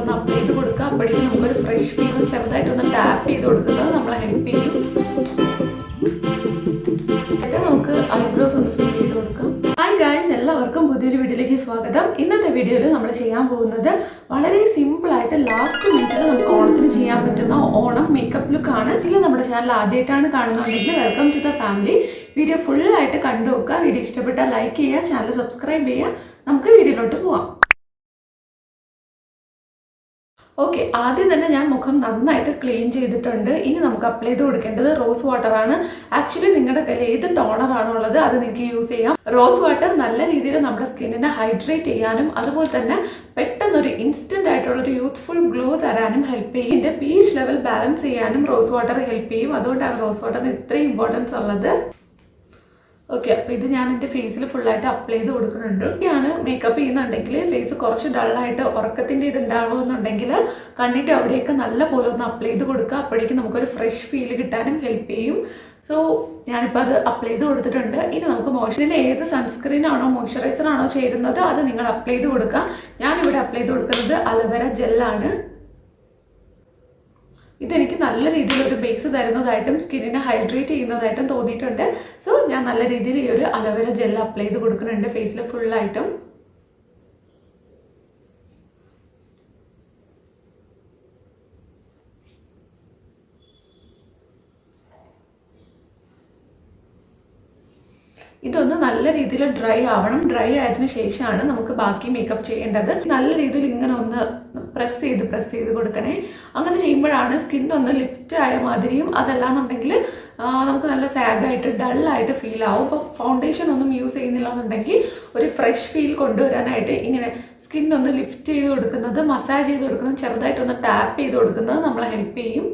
ഒന്ന് അപ്ലൈ ചെയ്ത് കൊടുക്കുക അപ്പോഴേക്കും നമുക്കൊരു ഫ്രഷ് ഫീൽ ചെറുതായിട്ട് ഒന്ന് ടാപ്പ് ചെയ്ത് കൊടുക്കുന്നത് നമ്മളെ ഹെൽപ്പ് ചെയ്യും. എന്നിട്ട് നമുക്ക് ഐബ്രോസ് ഒന്ന് ഫിൽ ചെയ്ത് കൊടുക്കാം. ഗായ്സ് എല്ലാവർക്കും പുതിയൊരു വീഡിയോയിലേക്ക് സ്വാഗതം. ഇന്നത്തെ വീഡിയോയിൽ നമ്മൾ ചെയ്യാൻ പോകുന്നത് വളരെ സിമ്പിൾ ആയിട്ട് ലാസ്റ്റ് മിനിറ്റിൽ നമുക്ക് ഓണത്തിന് ചെയ്യാൻ പറ്റുന്ന ഓണം മേക്കപ്പ് ലുക്ക് ആണ്. ഇതിൽ നമ്മുടെ ചാനൽ ആദ്യമായിട്ടാണ് കാണുന്നുണ്ടെങ്കിൽ welcome to the family video full ആയിട്ട് കണ്ടു നോക്കുക. വീഡിയോ ഇഷ്ടപ്പെട്ടാൽ ലൈക്ക് ചെയ്യുക ചാനൽ സബ്സ്ക്രൈബ് ചെയ്യുക. നമുക്ക് വീഡിയോയിലോട്ട് പോവാം. ഓക്കെ ആദ്യം തന്നെ ഞാൻ മുഖം നന്നായിട്ട് ക്ലീൻ ചെയ്തിട്ടുണ്ട്. ഇനി നമുക്ക് അപ്ലൈ ചെയ്ത് കൊടുക്കേണ്ടത് റോസ് വാട്ടർ ആണ്. ആക്ച്വലി നിങ്ങളുടെ കയ്യിൽ ഏത് ടോണർ ഉള്ളത് അത് നിങ്ങൾക്ക് യൂസ് ചെയ്യാം. റോസ് വാട്ടർ നല്ല രീതിയിൽ നമ്മുടെ സ്കിന്നിനെ ഹൈഡ്രേറ്റ് ചെയ്യാനും അതുപോലെ തന്നെ പെട്ടെന്നൊരു ഇൻസ്റ്റന്റ് ആയിട്ടുള്ള ഒരു യൂത്ത്ഫുൾ ഗ്ലോ തരാനും ഹെൽപ്പ് ചെയ്യും. ഇതിന്റെ പീച്ച് ലെവൽ ബാലൻസ് ചെയ്യാനും റോസ് വാട്ടർ ഹെൽപ്പ് ചെയ്യും. അതുകൊണ്ടാണ് റോസ് വാട്ടറിന് ഇത്രയും ഇമ്പോർട്ടൻസ് ഉള്ളത്. ഓക്കെ അപ്പോൾ ഇത് ഞാൻ എന്റെ ഫേസിൽ ഫുള്ളായിട്ട് അപ്ലൈ ചെയ്ത് കൊടുക്കുന്നുണ്ട്. ഒക്കെയാണ് മേക്കപ്പ് ചെയ്യുന്നുണ്ടെങ്കിൽ ഫേസ് കുറച്ച് ഡള്ളായിട്ട് ഉറക്കത്തിന്റെ ഇത് ഉണ്ടാവുമെന്നുണ്ടെങ്കിൽ കണ്ണിന്റെ അവിടെയൊക്കെ നല്ല പോലെ ഒന്ന് അപ്ലൈ ചെയ്ത് കൊടുക്കുക. അപ്പോഴേക്കും നമുക്കൊരു ഫ്രഷ് ഫീൽ കിട്ടാനും ഹെൽപ്പ് ചെയ്യും. സോ ഞാനിപ്പോൾ അത് അപ്ലൈ ചെയ്ത് കൊടുത്തിട്ടുണ്ട്. ഇനി നമുക്ക് മോയ്സ്ചറിന് ഏത് മോയ്സ്ചറൈസർ ആണോ ചേരുന്നത് അത് നിങ്ങൾ അപ്ലൈ ചെയ്ത് കൊടുക്കുക. ഞാനിവിടെ അപ്ലൈ ചെയ്ത് കൊടുക്കുന്നത് അലവേര ജെല്ലാണ് ഇതെനിക്ക് നല്ല രീതിയിൽ ഒരു ബേസ് തരുന്നതായിട്ടും സ്കിന്നിനെ ഹൈഡ്രേറ്റ് ചെയ്യുന്നതായിട്ടും തോന്നിയിട്ടുണ്ട്. സോ ഞാൻ നല്ല രീതിയിൽ ഈ ഒരു അലോവേര ജെൽ അപ്ലൈ ചെയ്ത് കൊടുക്കുന്നുണ്ട്. ഫേസിൽ ഫുള്ളായിട്ടും ഇതൊന്ന് നല്ല രീതിയിൽ ഡ്രൈ ആവണം. ഡ്രൈ ആയതിനു ശേഷമാണ് നമുക്ക് ബാക്കി മേക്കപ്പ് ചെയ്യേണ്ടത്. നല്ല രീതിയിൽ ഇങ്ങനെ ഒന്ന് പ്രസ് ചെയ്ത് പ്രസ് ചെയ്ത് കൊടുക്കണേ. അങ്ങനെ ചെയ്യുമ്പോഴാണ് സ്കിൻ ഒന്ന് ലിഫ്റ്റ് ആയ മാതിരിയും അതല്ലാന്നുണ്ടെങ്കിൽ നമുക്ക് നല്ല സാഗായിട്ട് ഡള്ളായിട്ട് ഫീൽ ആവും. അപ്പോൾ ഫൗണ്ടേഷൻ ഒന്നും യൂസ് ചെയ്യുന്നില്ല എന്നുണ്ടെങ്കിൽ ഒരു ഫ്രഷ് ഫീൽ കൊണ്ടുവരാനായിട്ട് ഇങ്ങനെ സ്കിൻ ഒന്ന് ലിഫ്റ്റ് ചെയ്ത് കൊടുക്കുന്നത് മസാജ് ചെയ്ത് കൊടുക്കുന്നത് ചെറുതായിട്ടൊന്ന് ടാപ്പ് ചെയ്ത് കൊടുക്കുന്നത് നമ്മളെ ഹെൽപ്പ് ചെയ്യും.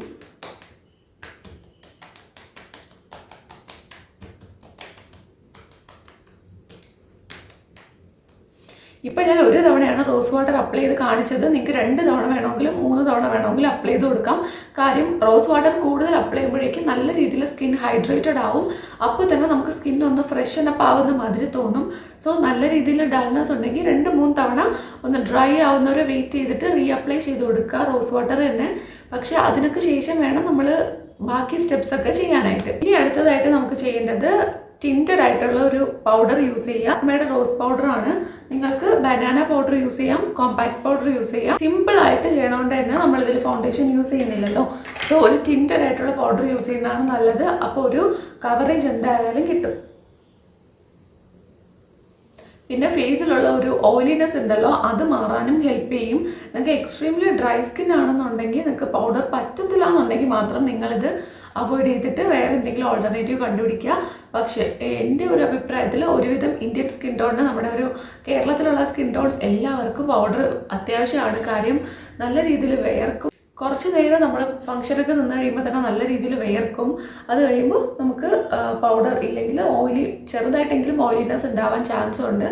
ഇപ്പം ഞാൻ ഒരു തവണയാണ് റോസ് വാട്ടർ അപ്ലൈ ചെയ്ത് കാണിച്ചത്. നിങ്ങൾക്ക് രണ്ട് തവണ വേണമെങ്കിലും മൂന്ന് തവണ വേണമെങ്കിലും അപ്ലൈ ചെയ്ത് കൊടുക്കാം. കാര്യം റോസ് വാട്ടർ കൂടുതൽ അപ്ലൈ ചെയ്യുമ്പോഴേക്കും നല്ല രീതിയിൽ സ്കിൻ ഹൈഡ്രേറ്റഡ് ആവും. അപ്പോൾ തന്നെ നമുക്ക് സ്കിൻ ഒന്ന് ഫ്രഷ് അപ്പ് ആവുന്ന മാതിരി തോന്നും. സോ നല്ല രീതിയിൽ ഡൾനെസ് ഉണ്ടെങ്കിൽ രണ്ട് മൂന്ന് തവണ ഒന്ന് ഡ്രൈ ആവുന്നവരെ വെയിറ്റ് ചെയ്തിട്ട് റീ അപ്ലൈ ചെയ്ത് കൊടുക്കുക റോസ് വാട്ടർ തന്നെ. പക്ഷേ അതിനൊക്കെ ശേഷം വേണം നമ്മൾ ബാക്കി സ്റ്റെപ്സ് ഒക്കെ ചെയ്യാനായിട്ട്. ഇനി അടുത്തതായിട്ട് നമുക്ക് ചെയ്യേണ്ടത് ടിന്റഡ് ആയിട്ടുള്ള ഒരു പൗഡർ യൂസ് ചെയ്യുക അമ്മയുടെ റോസ് പൗഡർ ആണ്. നിങ്ങൾക്ക് ബനാന പൗഡർ യൂസ് ചെയ്യാം കോമ്പാക്ട് പൗഡർ യൂസ് ചെയ്യാം. സിമ്പിൾ ആയിട്ട് ചെയ്യണോണ്ട് തന്നെ നമ്മൾ ഇതിൽ ഫൗണ്ടേഷൻ യൂസ് ചെയ്യുന്നില്ലല്ലോ. സോ ഒരു ടിന്റഡ് ആയിട്ടുള്ള പൗഡർ യൂസ് ചെയ്യുന്നതാണ് നല്ലത്. അപ്പോൾ ഒരു കവറേജ് എന്തായാലും കിട്ടും. പിന്നെ ഫേസിലുള്ള ഒരു ഓയിലിനെസ് ഉണ്ടല്ലോ അത് മാറാനും ഹെൽപ്പ് ചെയ്യും. നിങ്ങൾക്ക് എക്സ്ട്രീംലി ഡ്രൈ സ്കിൻ ആണെന്നുണ്ടെങ്കിൽ നിങ്ങൾക്ക് പൗഡർ പറ്റത്തില്ല എന്നുണ്ടെങ്കിൽ മാത്രം നിങ്ങളിത് അവോയ്ഡ് ചെയ്തിട്ട് വേറെ എന്തെങ്കിലും ഓൾട്ടർനേറ്റീവ് കണ്ടുപിടിക്കുക. പക്ഷേ എന്റെ ഒരു അഭിപ്രായത്തിൽ ഒരുവിധം ഇന്ത്യൻ സ്കിൻ ടോണിന് നമ്മുടെ ഒരു കേരളത്തിലുള്ള സ്കിൻ ടോൺ എല്ലാവർക്കും പൗഡർ അത്യാവശ്യമാണ്. കാര്യം നല്ല രീതിയിൽ വേർക്കും. കുറച്ച് നേരം നമ്മൾ ഫംഗ്ഷനൊക്കെ നിന്ന് കഴിയുമ്പോൾ തന്നെ നല്ല രീതിയിൽ വേർക്കും. അത് കഴിയുമ്പോൾ നമുക്ക് പൗഡർ ഇല്ലെങ്കിൽ ഓയിലി ചെറുതായിട്ടെങ്കിലും ഓയിലിനെസ് ഉണ്ടാവാൻ ചാൻസ് ഉണ്ട്.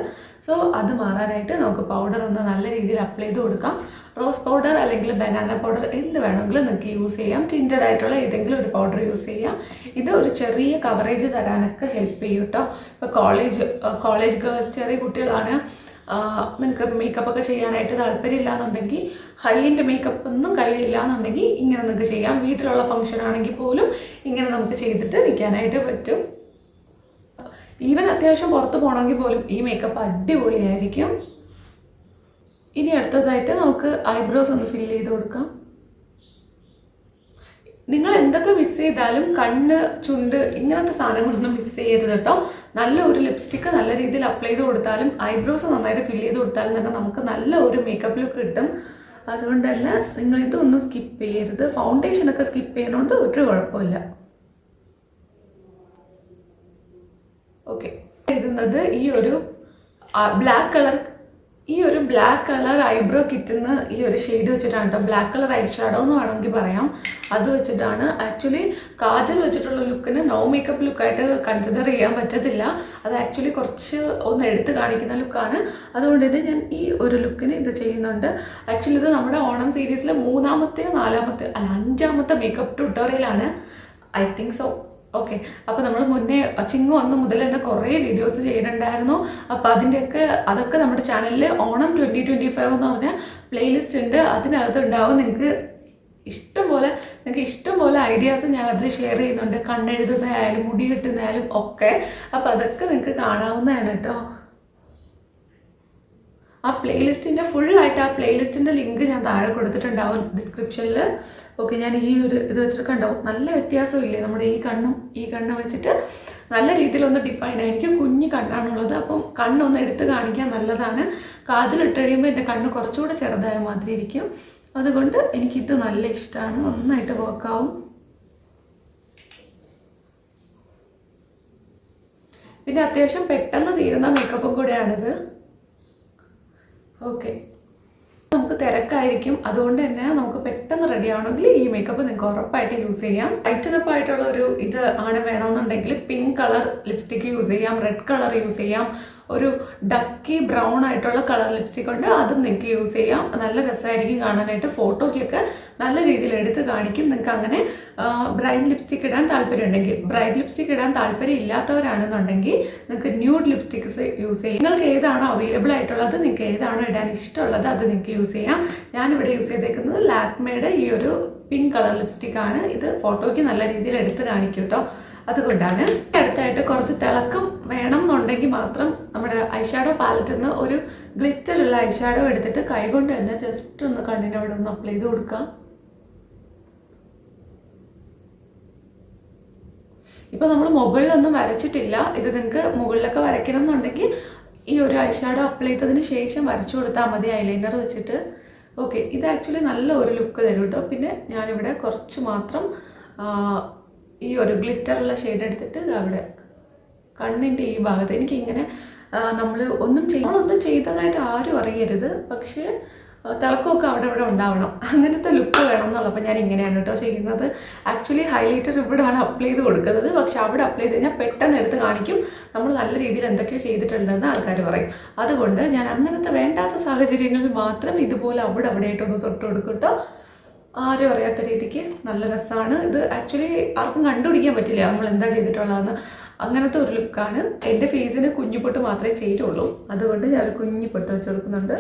സോ അത് മാറാനായിട്ട് നമുക്ക് പൗഡർ ഒന്ന് നല്ല രീതിയിൽ അപ്ലൈ ചെയ്ത് കൊടുക്കാം. റോസ് പൗഡർ അല്ലെങ്കിൽ ബനാന പൗഡർ എന്ത് വേണമെങ്കിലും നിങ്ങൾക്ക് യൂസ് ചെയ്യാം. ടിന്റഡ് ആയിട്ടുള്ള ഏതെങ്കിലും ഒരു പൗഡർ യൂസ് ചെയ്യാം. ഇത് ഒരു ചെറിയ കവറേജ് തരാനൊക്കെ ഹെൽപ്പ് ചെയ്യും കേട്ടോ ഇപ്പോൾ കോളേജ് കോളേജ് ഗേൾസ് ചെറിയ കുട്ടികളാണ്. നിങ്ങൾക്ക് മേക്കപ്പ് ഒക്കെ ചെയ്യാനായിട്ട് താല്പര്യമില്ല എന്നുണ്ടെങ്കിൽ ഹൈ എൻഡ് മേക്കപ്പ് ഒന്നും കയ്യിലില്ല എന്നുണ്ടെങ്കിൽ ഇങ്ങനെ നിങ്ങൾക്ക് ചെയ്യാം. വീട്ടിലുള്ള ഫംഗ്ഷൻ ആണെങ്കിൽ പോലും ഇങ്ങനെ നമുക്ക് ചെയ്തിട്ട് നിൽക്കാനായിട്ട് പറ്റും. ഈവൻ അത്യാവശ്യം പുറത്ത് പോകണമെങ്കിൽ പോലും ഈ മേക്കപ്പ് അടിപൊളിയായിരിക്കും. ഇനി അടുത്തതായിട്ട് നമുക്ക് ഐബ്രോസ് ഒന്ന് ഫില്ല് ചെയ്ത് കൊടുക്കാം. നിങ്ങൾ എന്തൊക്കെ മിസ് ചെയ്താലും കണ്ണ് ചുണ്ട് ഇങ്ങനത്തെ സാധനങ്ങളൊന്നും മിസ് ചെയ്യരുത് കേട്ടോ. നല്ല ഒരു ലിപ്സ്റ്റിക്ക് നല്ല രീതിയിൽ അപ്ലൈ ചെയ്ത് കൊടുത്താലും ഐബ്രോസ് നന്നായിട്ട് ഫില്ല് ചെയ്ത് കൊടുത്താലും തന്നെ നമുക്ക് നല്ല ഒരു മേക്കപ്പ് ലുക്ക് കിട്ടും. അതുകൊണ്ട് തന്നെ നിങ്ങൾ ഇതൊന്നും സ്കിപ്പ് ചെയ്യരുത്. ഫൗണ്ടേഷനൊക്കെ സ്കിപ്പ് ചെയ്യുന്നതുകൊണ്ട് ഒരു കുഴപ്പമില്ല. ഓക്കെ എഴുതുന്നത് ഈ ഒരു ബ്ലാക്ക് കളർ ഈ ഒരു ബ്ലാക്ക് കളർ ഐബ്രോ കിറ്റുന്ന ഈ ഒരു ഷെയ്ഡ് വെച്ചിട്ടാണ് കേട്ടോ ബ്ലാക്ക് കളർ ഐ ഷാഡോ എന്ന് വേണമെങ്കിൽ പറയാം. അത് വെച്ചിട്ടാണ് ആക്ച്വലി കാജൽ വെച്ചിട്ടുള്ള ലുക്കിന് നോ മേക്കപ്പ് ലുക്കായിട്ട് കൺസിഡർ ചെയ്യാൻ പറ്റത്തില്ല. അത് ആക്ച്വലി കുറച്ച് ഒന്ന് എടുത്ത് കാണിക്കുന്ന ലുക്കാണ് അതുകൊണ്ട് തന്നെ ഞാൻ ഈ ഒരു ലുക്കിന് ഇത് ചെയ്യുന്നുണ്ട്. ആക്ച്വലി ഇത് നമ്മുടെ ഓണം സീരീസിലെ മൂന്നാമത്തെയോ നാലാമത്തെയോ അല്ല അഞ്ചാമത്തെ മേക്കപ്പ് ട്യൂട്ടോറിയലാണ് ഐ തിങ്ക് സോ ഓക്കെ അപ്പോൾ നമ്മൾ മുന്നേ ചിങ്ങു ഒന്ന് മുതൽ തന്നെ കുറേ വീഡിയോസ് ചെയ്യുന്നുണ്ടായിരുന്നു അപ്പോൾ അതിന്റെയൊക്കെ അതൊക്കെ നമ്മുടെ ചാനലിൽ ഓണം ട്വന്റി ട്വന്റി ഫൈവ് എന്ന് പറഞ്ഞ പ്ലേലിസ്റ്റ് ഉണ്ട്. അതിനകത്ത് ഉണ്ടാവും. നിങ്ങൾക്ക് ഇഷ്ടം പോലെ നിങ്ങൾക്ക് ഇഷ്ടം പോലെ ഐഡിയാസ് ഞാൻ അതിൽ ഷെയർ ചെയ്യുന്നുണ്ട്. കണ്ണെഴുതുന്നതായാലും മുടി കെട്ടുന്നതായാലും ഒക്കെ. അപ്പോൾ അതൊക്കെ നിങ്ങൾക്ക് കാണാവുന്നതാണ് കേട്ടോ ആ പ്ലേലിസ്റ്റിന്റെ ഫുള്ളായിട്ട് ആ പ്ലേലിസ്റ്റിന്റെ ലിങ്ക് ഞാൻ താഴെ കൊടുത്തിട്ടുണ്ടാവും ഡിസ്ക്രിപ്ഷനിൽ ഓക്കെ ഞാൻ ഈ ഒരു ഇത് വെച്ചിട്ട് കണ്ടോ? നല്ല വ്യത്യാസമില്ലേ? നമ്മുടെ ഈ കണ്ണും ഈ കണ്ണും വെച്ചിട്ട് നല്ല രീതിയിലൊന്ന് ഡിഫൈൻ ആയിരിക്കും കുഞ്ഞ് കണ്ണാണുള്ളത്. അപ്പം കണ്ണൊന്ന് എടുത്ത് കാണിക്കാൻ നല്ലതാണ്. കാജലിട്ട് കഴിയുമ്പോൾ എന്റെ കണ്ണ് കുറച്ചുകൂടെ ചെറുതായ മാതിരി ഇരിക്കും. അതുകൊണ്ട് എനിക്കിത് നല്ല ഇഷ്ടമാണ് നന്നായിട്ട് വർക്കാവും പിന്നെ അത്യാവശ്യം പെട്ടെന്ന് തീരുന്ന മേക്കപ്പും കൂടെയാണിത്. ഓക്കെ. നമുക്ക് തിരക്കായിരിക്കും. അതുകൊണ്ട് തന്നെ നമുക്ക് പെട്ടെന്ന് റെഡി ആവണമെങ്കിൽ ഈ മേക്കപ്പ് നിങ്ങൾക്ക് ഉറപ്പായിട്ട് യൂസ് ചെയ്യാം. ലൈറ്റനപ്പ് ആയിട്ടുള്ള ഒരു ഇത് ആണ് വേണമെന്നുണ്ടെങ്കിൽ പിങ്ക് കളർ ലിപ്സ്റ്റിക്ക് യൂസ് ചെയ്യാം റെഡ് കളർ യൂസ് ചെയ്യാം. ഒരു ഡസ്കി ബ്രൗൺ ആയിട്ടുള്ള കളർ ലിപ്സ്റ്റിക് ഉണ്ട്. അതും നിങ്ങൾക്ക് യൂസ് ചെയ്യാം. നല്ല രസമായിരിക്കും കാണാനായിട്ട്. ഫോട്ടോയ്ക്കൊക്കെ നല്ല രീതിയിൽ എടുത്ത് കാണിക്കും. നിങ്ങൾക്ക് അങ്ങനെ ബ്രൈറ്റ് ലിപ്സ്റ്റിക് ഇടാൻ താല്പര്യം ഉണ്ടെങ്കിൽ ബ്രൈറ്റ് ലിപ്സ്റ്റിക് ഇടാൻ താല്പര്യം ഇല്ലാത്തവരാണെന്നുണ്ടെങ്കിൽ നിങ്ങൾക്ക് ന്യൂഡ് ലിപ്സ്റ്റിക്സ് യൂസ് ചെയ്യാം. നിങ്ങൾക്ക് ഏതാണോ അവൈലബിൾ ആയിട്ടുള്ളത് നിങ്ങൾക്ക് ഏതാണോ ഇടാൻ ഇഷ്ടമുള്ളത് അത് നിങ്ങൾക്ക് യൂസ് ചെയ്യാം. ഞാനിവിടെ യൂസ് ചെയ്തേക്കുന്നത് ലാക്മേയുടെ ഈ ഒരു പിങ്ക് കളർ ലിപ്സ്റ്റിക് ആണ്. ഇത് ഫോട്ടോയ്ക്ക് നല്ല രീതിയിൽ എടുത്ത് കാണിക്കും കേട്ടോ അതുകൊണ്ടാണ് അടുത്തായിട്ട് കുറച്ച് തിളക്കം വേണം എന്നുണ്ടെങ്കിൽ മാത്രം നമ്മുടെ ഐഷാഡോ പാലറ്റിൽ നിന്ന് ഒരു ഗ്ലിറ്ററുള്ള ഐഷാഡോ എടുത്തിട്ട് കൈകൊണ്ട് തന്നെ ജസ്റ്റ് ഒന്ന് കണ്ണിന് അവിടെ ഒന്ന് അപ്ലൈ ചെയ്ത് കൊടുക്കാം. ഇപ്പൊ നമ്മൾ മുകളിലൊന്നും വരച്ചിട്ടില്ല. ഇത് നിങ്ങൾക്ക് മുകളിലൊക്കെ വരയ്ക്കണം എന്നുണ്ടെങ്കിൽ ഈ ഒരു ഐഷാഡോ അപ്ലൈ ചെയ്തതിന് ശേഷം വരച്ചു കൊടുത്താൽ മതി ഐലൈനർ വെച്ചിട്ട്. ഓക്കെ ഇത് ആക്ച്വലി നല്ല ഒരു ലുക്ക് തരും കേട്ടോ പിന്നെ ഞാനിവിടെ കുറച്ച് മാത്രം ഈ ഒരു ഗ്ലിറ്ററുള്ള ഷെയ്ഡ് എടുത്തിട്ട് അവിടെ കണ്ണിന്റെ ഈ ഭാഗത്ത്. എനിക്കിങ്ങനെ നമ്മൾ ഒന്നും ചെയ്യ നമ്മളൊന്നും ചെയ്തതായിട്ട് ആരും അറിയരുത്. പക്ഷേ തിളക്കമൊക്കെ അവിടെ ഇവിടെ ഉണ്ടാവണം. അങ്ങനത്തെ ലുക്ക് വേണം എന്നുള്ളപ്പോൾ ഞാൻ ഇങ്ങനെയാണ് കേട്ടോ ചെയ്യുന്നത്. ആക്ച്വലി ഹൈലൈറ്റർ ഇവിടെയാണ് അപ്ലൈ ചെയ്ത് കൊടുക്കുന്നത്. പക്ഷേ അവിടെ അപ്ലൈ ചെയ്ത് കഴിഞ്ഞാൽ പെട്ടെന്ന് എടുത്ത് കാണിക്കും. നമ്മൾ നല്ല രീതിയിൽ എന്തൊക്കെയോ ചെയ്തിട്ടുണ്ടെന്ന് ആൾക്കാർ പറയും. അതുകൊണ്ട് ഞാൻ അങ്ങനത്തെ വേണ്ടാത്ത സാഹചര്യങ്ങളിൽ മാത്രം ഇതുപോലെ അവിടെ അവിടെ ആയിട്ടൊന്ന് തൊട്ട് കൊടുക്കും കേട്ടോ. ആരും അറിയാത്ത രീതിക്ക് നല്ല രസമാണ്. ഇത് ആക്ച്വലി ആർക്കും കണ്ടുപിടിക്കാൻ പറ്റില്ല. നമ്മൾ എന്താ ചെയ്തിട്ടുള്ളതെന്ന്. അങ്ങനത്തെ ഒരു ലുക്കാണ് എന്റെ ഫേസിന് കുഞ്ഞു പൊട്ട് മാത്രമേ ചേരുള്ളൂ അതുകൊണ്ട് ഞാൻ ഒരു കുഞ്ഞു പൊട്ട് വെച്ച് കൊടുക്കുന്നുണ്ട്.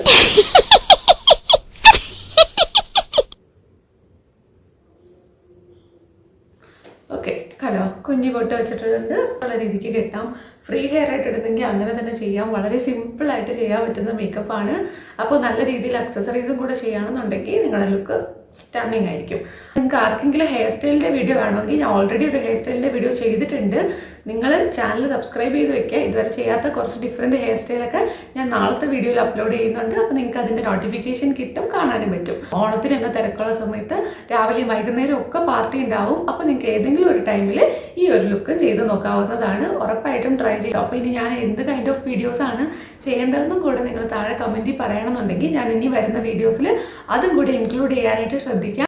ഓക്കെ കലോ കുഞ്ഞു പൊട്ട് വെച്ചിട്ടുണ്ട്. ഉള്ള രീതിക്ക് കെട്ടാം. ഫ്രീ ഹെയർ ആയിട്ട് ഇടുന്നെങ്കിൽ അങ്ങനെ തന്നെ ചെയ്യാം. വളരെ സിമ്പിളായിട്ട് ചെയ്യാൻ പറ്റുന്ന മേക്കപ്പാണ് അപ്പോൾ നല്ല രീതിയിൽ അക്സസറീസും കൂടെ ചെയ്യുകയാണെന്നുണ്ടെങ്കിൽ നിങ്ങളുടെ ലുക്ക് സ്റ്റണ്ണിങ് ആയിരിക്കും. നിങ്ങൾക്ക് ആർക്കെങ്കിലും ഹെയർ സ്റ്റൈലിന്റെ വീഡിയോ വേണമെങ്കിൽ ഞാൻ ഓൾറെഡി ഒരു ഹെയർ സ്റ്റൈലിന്റെ വീഡിയോ ചെയ്തിട്ടുണ്ട്. നിങ്ങൾ ചാനൽ സബ്സ്ക്രൈബ് ചെയ്ത് വെക്കുക. ഇതുവരെ ചെയ്യാത്ത കുറച്ച് ഡിഫറെന്റ് ഹെയർ സ്റ്റൈലൊക്കെ ഞാൻ നാളത്തെ വീഡിയോയിൽ അപ്ലോഡ് ചെയ്യുന്നുണ്ട്. അപ്പോൾ നിങ്ങൾക്ക് അതിന്റെ നോട്ടിഫിക്കേഷൻ കിട്ടും കാണാനും പറ്റും. ഓണത്തിന് എന്നെ തിരക്കുള്ള സമയത്ത് രാവിലെയും വൈകുന്നേരം ഒക്കെ പാർട്ടി ഉണ്ടാവും. അപ്പോൾ നിങ്ങൾക്ക് ഏതെങ്കിലും ഒരു ടൈമിൽ ഈ ഒരു ലുക്ക് ചെയ്ത് നോക്കാവുന്നതാണ്. ഉറപ്പായിട്ടും ട്രൈ ചെയ്യും. അപ്പോൾ ഇനി ഞാൻ എന്ത് കൈൻഡ് ഓഫ് വീഡിയോസാണ് ചെയ്യേണ്ടതെന്നും കൂടെ നിങ്ങൾ താഴെ കമന്റിൽ പറയണമെന്നുണ്ടെങ്കിൽ ഞാൻ ഇനി വരുന്ന വീഡിയോസിൽ അതും കൂടി ഇൻക്ലൂഡ് ചെയ്യാനായിട്ട് ശ്രദ്ധിക്കാം.